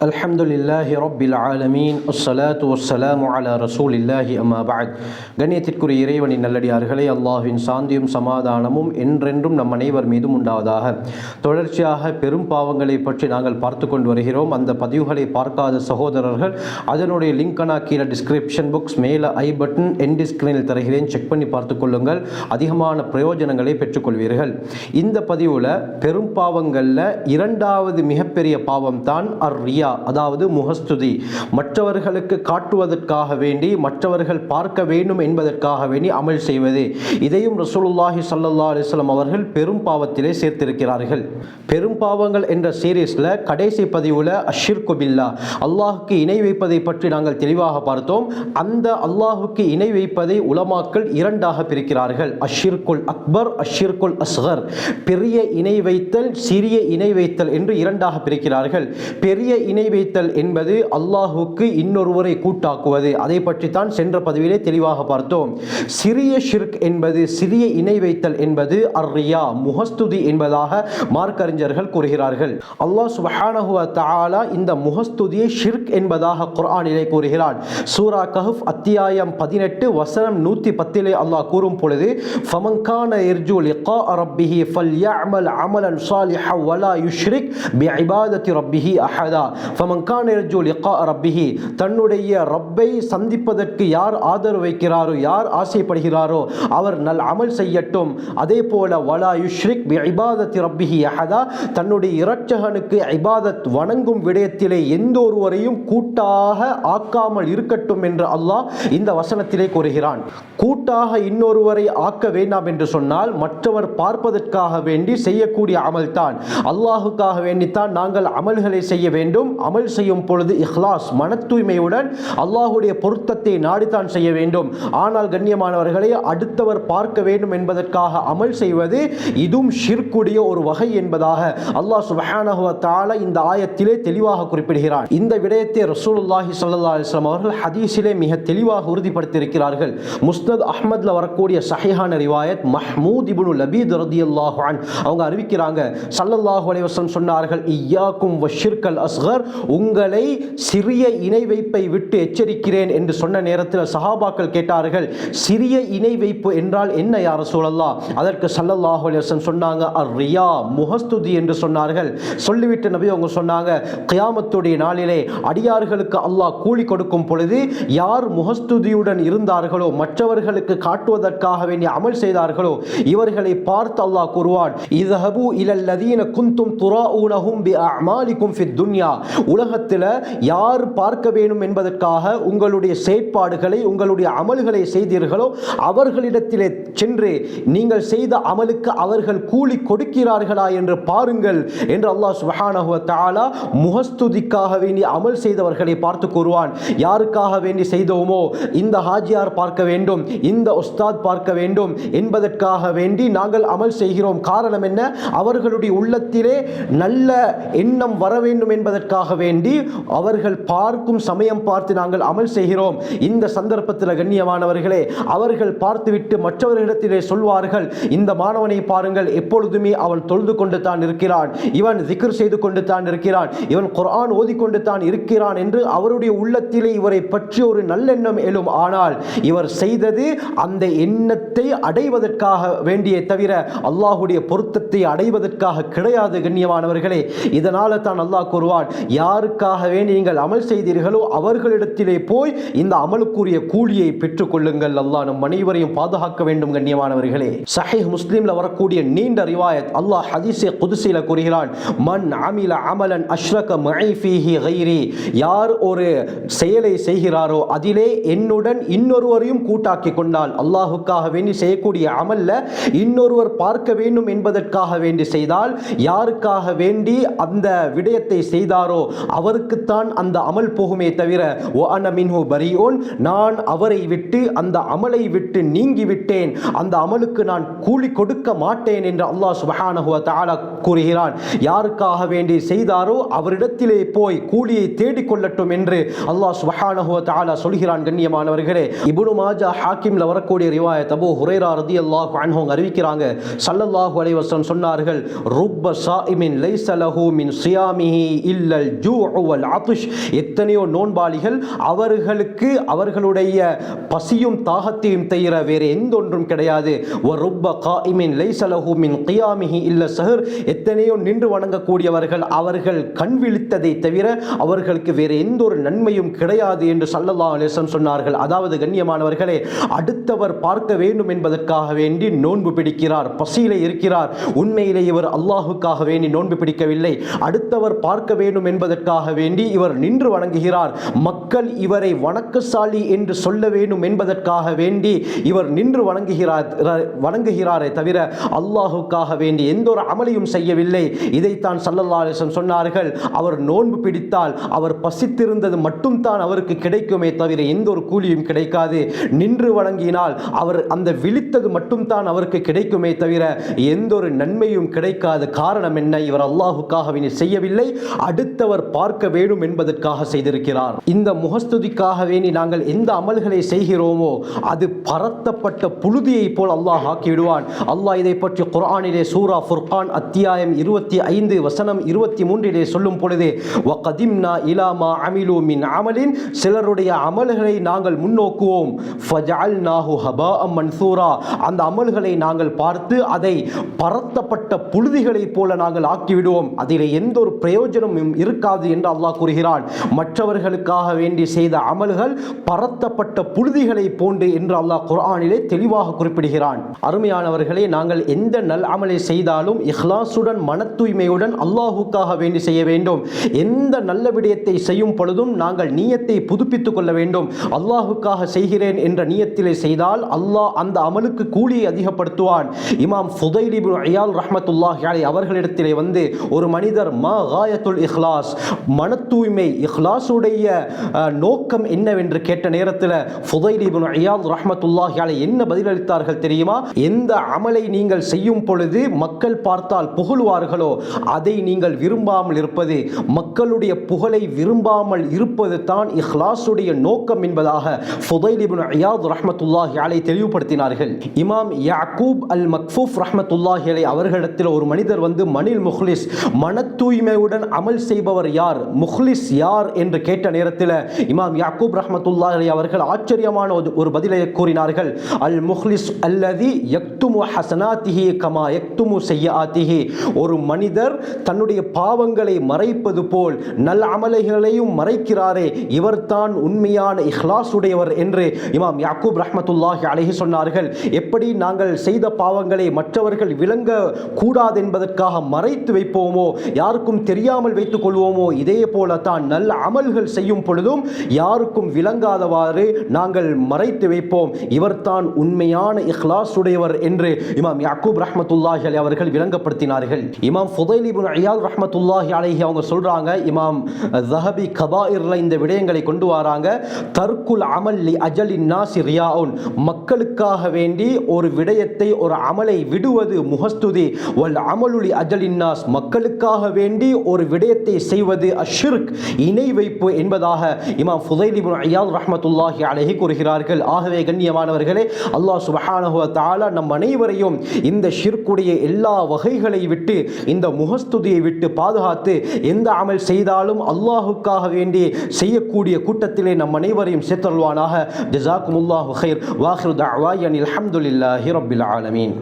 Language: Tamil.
الحمد لله رب العالمين الصلاة والسلام على رسول الله أما بعد கண்ணியத்திற்குரிய இறைவனின் நல்லடியார்களே அல்லாஹ்வின் சாந்தியும் சமாதானமும் என்றென்றும் நம் அனைவர் மீதும் உண்டாவதாக தொடர்ச்சியாக பெரும் பாவங்களை பற்றி நாங்கள் பார்த்து கொண்டு வருகிறோம் அந்த பதிவுகளை பார்க்காத சகோதரர்கள் அதனுடைய லிங்க் நான் கீழே டிஸ்கிரிப்ஷன் புக்ஸ் மேலே ஐ பட்டன் என்டி ஸ்கிரீனில் தருகிறேன் செக் பண்ணி பார்த்து கொள்ளுங்கள் அதிகமான பிரயோஜனங்களை பெற்றுக்கொள்வீர்கள் இந்த பதிவில் பெரும் பாவங்களில் இரண்டாவது மிகப்பெரிய பாவம் தான் அர் ரியா அதாவது முகஸ்துதி. மற்றவர்களுக்கு காட்டுவதற்காக வேண்டி மற்றவர்கள் பார்க்க வேண்டும் என்பதற்காக வேண்டி அமல் செய்வது. இதையும் ரசூலுல்லாஹி சல்லா அலிஸ்லாம் அவர்கள் பெரும் பாவத்திலே சேர்த்திருக்கிறார்கள். பெரும் பாவங்கள் என்ற சீரீஸில் கடைசி பதிவில் அஷிர்கு பில்லா அல்லாஹுக்கு இணை வைப்பதை பற்றி நாங்கள் தெளிவாக பார்த்தோம். அந்த அல்லாஹுக்கு இணை வைப்பதை உலமாக்கள் இரண்டாக பிரிக்கிறார்கள். அஷிர்குல் அக்பர் அஷிர்குல் அஸ்ஹர் பெரிய இணை வைத்தல் சிறிய இணை வைத்தல் என்று இரண்டாக பிரிக்கிறார்கள். பெரிய இணை வைத்தல் என்பது அல்லாஹுக்கு இன்னொருவரை கூட்டாக்குவது. அதை பற்றித்தான் சென்ற பதிவிலே தெளிவாக பார்த்தோம். சிறிய ஷிர்க் என்பது சிறிய இணை வைத்தல் என்பது அர்ரியா முகஸ்துதி என்பதாக மார்க்கறிஞர்கள் கூறுகிறார்கள். அல்லாஹ் சுபஹானஹு தாலா இந்த முகஸ்துதியை ஷிர்க் என்பதாக குர்ஆனிலே கூறுகிறான். சூரா கஹுப் அத்தியாயம் பதினெட்டு வசனம் நூற்றி பத்திலே அல்லாஹ் கூறும் பொழுது ஃபமங்கான இர்ஜு லிகா ரப்பிஹி ஃபல்யஅமல் அமலன் சாலிஹா வலா யுஷ்ரிக் பிஇபாதத்தி ரப்பிஹி அஹதா. ஃபமங்கான் இர்ஜு லிகா ரப்பிஹி தன்னுடைய ரப்பை சந்திப்பதற்கு யார் ஆதரவு வைக்கிறாரோ யார் ஆசைப்படுகிறாரோ அவர் நல் அமல் செய்யட்டும். அதே போல வலா யுஷ்ரிக் இபாதத் ரப்பிஹி அஹதா தன்னுடைய இரட்சகனுக்கு இபாதத் வணங்கும் விடயத்திலே எந்த ஒருவரையும் கூட்டாக ஆக்காமல் இருக்கட்டும் என்று அல்லாஹ் இந்த வசனத்திலே கூறுகிறான். கூட்டாக இன்னொருவரை ஆக்க வேண்டாம் என்று சொன்னால் மற்றவர் பார்ப்பதற்காக வேண்டி செய்யக்கூடிய அமல்தான். அல்லாஹுக்காக வேண்டித்தான் நாங்கள் அமல்களை செய்ய வேண்டும். அமல் செய்யும் பொழுது இஹ்லாஸ் மன தூய்மையுடன் அல்லாஹுடைய பொருத்தத்தை நாடித்தான் செய்ய வேண்டும். ஆனால் கண்ணியமானவர்களை அடுத்தவர் பார்க்க வேண்டும் என்பதற்காக அமல் செய்வது இதுவும் ஷிர்க்குடைய ஒரு வகை என்பதாக அல்லாஹ் சுபஹானஹுவத்தால இந்த ஆயத்திலே தெளிவாக குறிப்பிடுகிறான். இந்த விடயத்தை ரசூலுல்லாஹி சல்லா அலிஸ்லாம் அவர்கள் ஹதீஸிலே மிக தெளிவாக உறுதிப்படுத்தியிருக்கிறார்கள். முஸ்னத் அஹ்மத்ல வரக்கூடிய சஹிஹான ரிவாயத் மஹ்மூத் இபுனு லபீத் ரதி அல்லாஹான் அவங்க அறிவிக்கிறாங்க சல்லல்லாஹு அலைவசம் சொன்னார்கள் ஐயாக்கும் வஷிர்கல் அஸ்கர். உங்களை சிறிய இணை வைப்பை விட்டு எச்சரிக்கிறேன் என்று சொன்ன நேரத்தில் சஹாபாக்கள் கேட்டார்கள் சிறிய இணை வைப்பு என்றால் என்ன யார் சூழல்லா அதற்கு ஸல்லல்லாஹு சொன்னாங்க அர் ரியா முகஸ்துதி என்று சொன்னார்கள். சொல்லிவிட்டு நபி அவங்க சொன்னாங்க கியாமத்துடைய நாளிலே அடியார்களுக்கு அல்லாஹ் கூலி கொடுக்கும் பொழுது யார் முகஸ்துதியுடன் இருந்தார்களோ மற்றவர்களுக்கு காட்டுவதற்காக வேண்டிய அமல் செய்தார்களோ இவர்களை பார்த்து அல்லாஹ் கூறுவான் இதஹபு இலல்லதீன குந்தும் துராஊனஹும் பி அமாலிக்கும் ஃபித் துன்யா. உலகத்தில் யார் பார்க்க வேண்டும் என்பதற்காக உங்களுடைய செயற்பாடுகளை உங்களுடைய அமல்களை செய்தீர்களோ அவர்களிடத்திலே சென்று நீங்கள் செய்த அமலுக்கு அவர்கள் கூலி கொடுக்கிறார்களா என்று பாருங்கள் என்று அல்லாஹ் சுஹானஹுவ தாலா முகஸ்துதிக்காக வேண்டி அமல் செய்தவர்களை பார்த்து கூறுவான். யாருக்காக வேண்டி செய்தோமோ இந்த ஹாஜியார் பார்க்க வேண்டும் இந்த உஸ்தாத் பார்க்க வேண்டும் என்பதற்காக வேண்டி நாங்கள் அமல் செய்கிறோம். காரணம் என்ன? அவர்களுடைய உள்ளத்திலே நல்ல எண்ணம் வர வேண்டும் என்பதற்காக வேண்டி அவர்கள் பார்க்கும் சமயம் பார்த்து நாங்கள் அமல் செய்கிறோம். இந்த சந்தர்ப்பத்தில் கண்ணியமானவர்களே அவர்கள் பார்த்துவிட்டு மற்றவர்களிடத்திலே சொல்வார்கள். இந்த மாணவனை பாருங்கள் எப்பொழுதுமே அவன் தொழுது கொண்டு தான் இருக்கிறான். இவன் திக்ர் செய்து கொண்டு தான் இருக்கிறான். இவன் குரான் ஓதிக்கொண்டு தான் இருக்கிறான் என்று அவருடைய உள்ளத்திலே இவரை பற்றி ஒரு நல்லெண்ணம் எழும். ஆனால் இவர் செய்தது அந்த எண்ணத்தை அடைவதற்காக வேண்டிய தவிர அல்லாஹுடைய பொருத்தத்தை அடைவதற்காக கிடையாது கண்ணியமானவர்களே. இதனால தான் அல்லாஹ் கூறுவான் யாருக்காக வேண்டி நீங்கள் அமல் செய்தீர்களோ அவர்களிடத்திலே போய் இந்த அமலுக்குரிய கூலியை பெற்றுக்கொள்ளுங்கள். அல்லாஹ் நம் அனைவரையும் பாதுகாக்க வேண்டும் கண்ணியமானவர்களே. சஹீஹ் முஸ்லீம்ல வரக்கூடிய நீண்ட ரிவாயத் அல்லாஹ் ஹதீஸே குதுசில கூறுகிறான் மன் அமில அமலன் அஷ்ரக மஐ ஃபீஹி கைரி. யார் ஒரு செயலை செய்கிறாரோ அதிலே என்னுடன் இன்னொருவரையும் கூட்டாக்கி கொண்டால் அல்லாஹுக்காக வேண்டி செய்யக்கூடிய அமல்ல இன்னொருவர் பார்க்க வேண்டும் என்பதற்காக வேண்டி செய்தால் யாருக்காக வேண்டி அந்த விடயத்தை செய்தாரோ அவருக்குத்தான் அந்த அமல் போகுமே தவிர ஓ அன மின்ஹு பரியோன் நான் அவரை விட்டு அந்த அமலை விட்டு நீங்கி விட்டேன் அந்த அமலுக்கு நான் கூலி கொடுக்க மாட்டேன் என்று அல்லாஹ் சுபஹானஹுவ தாலா கூறுகிறான். யாருக்காக வேண்டி செய்தாரோ அவரிடத்திலே போய் கூலியை தேடிக்கொள்ளட்டும் என்று அல்லாஹ் சுபஹானஹுவ தாலா சொல்கிறான் கண்ணியமானவர்களே. இபுனு மாஜா ஹாக்கிம்ல வரக்கூடிய ரிவாய அபூ ஹுரேரா ரதி அல்லாஹ் அன்ஹோங் அறிவிக்கிறாங்க. சல்லல்லாஹு அலைஹி சொன்னார்கள் ருப்ப சாயிமின் லைசலஹு மின் சியாமிஹி இல்லல் மினல் ஜூ வல் ஆத்துஷ் எத்தனையோ நோன்பாளிகள் அவர்களுக்கு அவர்களுடைய பசியும் தாகத்தையும் தவிர வேறு எந்த ஒன்றும் கிடையாது. ஒருப்ப காயிமின் மின் கியாமிஹி இல்ல சஹர். எத்தனையோ நின்று வணங்கக்கூடியவர்கள் அவர்கள் கண் விழித்ததை தவிர அவர்களுக்கு வேறு எந்த ஒரு நன்மையும் கிடையாது என்று சல்லல்லா அலிசம் சொன்னார்கள். அதாவது கண்ணியமானவர்களே அடுத்தவர் பார்க்க வேண்டும் என்பதற்காக வேண்டி நோன்பு பிடிக்கிறார் பசியிலே இருக்கிறார். உண்மையிலே இவர் அல்லாஹுக்காக வேண்டி நோன்பு பிடிக்கவில்லை. அடுத்தவர் பார்க்க வேண்டும் என்பதற்காக வேண்டி இவர் நின்று வணங்குகிறார். மக்கள் இவரை வணக்கசாலி என்று சொல்ல வேண்டும் என்பதற்காக வேண்டி இவர் நின்று வணங்குகிறார் வணங்குகிறாரே தவிர அல்லாஹுக்காக வேண்டி எந்த ஒரு அமலையும் செய்யவில்லை. இதைத்தான் சல்லல்லா சொன்னார்கள். அவர் நோன்பு பிடித்தால் அவர் பசித்திருந்தது மட்டும்தான் அவருக்கு கிடைக்குமே தவிர எந்த ஒரு கூலியும் கிடைக்காது. நின்று வணங்கினால் அவர் அந்த விழித்தது மட்டும்தான் அவருக்கு கிடைக்குமே தவிர எந்த ஒரு நன்மையும் கிடைக்காது காரணம் என்ன? இவர் அல்லாஹுக்காக வேண்டி செய்யவில்லை. அடுத்தவர் பார்க்க வேண்டும் என்பதற்காக செய்திருக்கிறார். இந்த முகஸ்துதிக்காக வேண்டி நாங்கள் எந்த அமல்களை செய்கிறோமோ அது பரத்தப்பட்ட புழுதியை போல் அல்லாஹ் ஆக்கிவிடுவான். அல்லாஹ் இதை பற்றி குரானிலே சூரா ஃபுர்கான் அத்தியாயம் இருபத்தி ஐந்து வசனம் இருபத்தி மூன்றிலே சொல்லும் பொழுது வகதிம்னா இலாமா அமிலு மின் அமலின் சிலருடைய அமல்களை நாங்கள் முன்னோக்குவோம். ஃபஜஅல்நாஹு ஹபாஅம் மன்சூரா அந்த அமல்களை நாங்கள் பார்த்து அதை பரத்தப்பட்ட புழுதிகளைப் போல நாங்கள் ஆக்கிவிடுவோம். அதில் எந்த ஒரு பிரயோஜனமும் இருக்க இருக்காது என்று அல்லாஹ் கூறுகிறான். மற்றவர்களுக்காக வேண்டி செய்த அமல்கள் பரத்தப்பட்ட புழுதிகளை போன்று என்று அல்லாஹ் குர்ஆனிலே தெளிவாக குறிப்பிடுகிறான். அருமையானவர்களே நாங்கள் எந்த நல் அமலை செய்தாலும் இஹ்லாசுடன் மன தூய்மையுடன் அல்லாஹுக்காக வேண்டி செய்ய வேண்டும். எந்த நல்ல விடயத்தை செய்யும் பொழுதும் நாங்கள் நீயத்தை புதுப்பித்துக் கொள்ள வேண்டும். அல்லாஹுக்காக செய்கிறேன் என்ற நீயத்திலே செய்தால் அல்லாஹ் அந்த அமலுக்கு கூலியை அதிகப்படுத்துவான். இமாம் ஃபுதைலிபு அயால் ரஹமத்துல்லாஹி அலை அவர்களிடத்திலே வந்து ஒரு மனிதர் மா காயத்துல் இஹ்லாஸ் மன தூய்மை இஹ்லாஸுடைய நோக்கம் என்னவென்று கேட்ட நேரத்தில் ஃபுதைலிபு ஐயாத் ரஹமத்துல்லாஹி அலை என்ன பதிலளித்தார்கள் தெரியுமா? எந்த அமலை நீங்கள் செய்யும் பொழுது மக்கள் பார்த்தால் புகழுவார்களோ அதை நீங்கள் விரும்பாமல் இருப்பது மக்களுடைய புகழை விரும்பாமல் இருப்பது தான் இஹ்லாஸுடைய நோக்கம் என்பதாக ஃபுதைல் இப்னு ஐயாத் ரஹமத்துல்லாஹி அலை தெளிவுபடுத்தினார்கள். இமாம் யாக்கூப் அல் மக்ஃபூப் ரஹமத்துல்லாஹி அலை அவர்களிடத்தில் ஒரு மனிதர் வந்து மணில் முஹ்லிஸ் மன தூய்மையுடன் அமல் என்பவர் யார்? முஹ்லிஸ் யார் என்று கேட்ட நேரத்தில் இமாம் யாக்கூப் ரஹமத்துல்லா அலை அவர்கள் ஆச்சரியமான ஒரு- பதிலை கூறினார்கள். அல் முஹ்லிஸ் அல்லதி யக்துமு ஹசனாத்திஹி கமா யக்துமு செய்யாத்திஹி ஒரு மனிதர் தன்னுடைய பாவங்களை மறைப்பது போல் நல்ல அமலைகளையும் மறைக்கிறாரே இவர்தான் உண்மையான இஹ்லாஸ் உடையவர் என்று இமாம் யாக்கூப் ரஹமத்துல்லாஹி அலைஹி சொன்னார்கள். எப்படி நாங்கள் செய்த பாவங்களை மற்றவர்கள் விளங்க கூடாது என்பதற்காக மறைத்து வைப்போமோ யாருக்கும் தெரியாமல் வைத்துக் கொள்வோம் இதே போலத்தான் நல்ல அமல்கள் செய்யும் பொழுதும் யாருக்கும் விளங்காதவாறு நாங்கள் மறைத்து வைப்போம். இவர்தான் உண்மையான இஹ்லாஸ் உடையவர் என்று இமாம் யாக்கூப் ரஹமத்துல்லாஹி அலி அவர்கள் விளங்கப்படுத்தினார்கள். இமாம் ஃபுதைல் இப்னு ரஹமத்துல்லாஹி அலைஹி அவங்க சொல்றாங்க இமாம் ஜஹபி கபாயிரில் இந்த விடயங்களை கொண்டு வராங்க தர்க்குல் அமல் லி அஜலின் நாசி ரியாவுன் மக்களுக்காக வேண்டி ஒரு விடயத்தை ஒரு அமலை விடுவது முகஸ்துதி. வல் அமலுலி அஜலின் நாஸ். மக்களுக்காக வேண்டி ஒரு விடயத்தை செய்வது அஷ்ருக் இணை வைப்பு என்பதாக இமாம் ஃபுதைல் இப்னு ரஹமத்துல்லாஹி ரஹ்மத்துல்லாஹி கூறுகிறார்கள். ஆகவே கண்ணியமானவர்களே அல்லாஹ் சுபஹானஹுவ தாலா நம் அனைவரையும் இந்த ஷிர்க்குடைய எல்லா வகைகளை விட்டு இந்த முகஸ்துதியை விட்டு பாதுகாத்து எந்த அமல் செய்தாலும் அல்லாஹுக்காக வேண்டி செய்யக்கூடிய கூட்டத்திலே நம் அனைவரையும் சேர்த்தல்வானாக ஜசாக்குமுல்லாஹு ஹைர் வாஹிர் தாவாய் அனில் அஹமதுல்லாஹி ரபில் ஆலமீன்.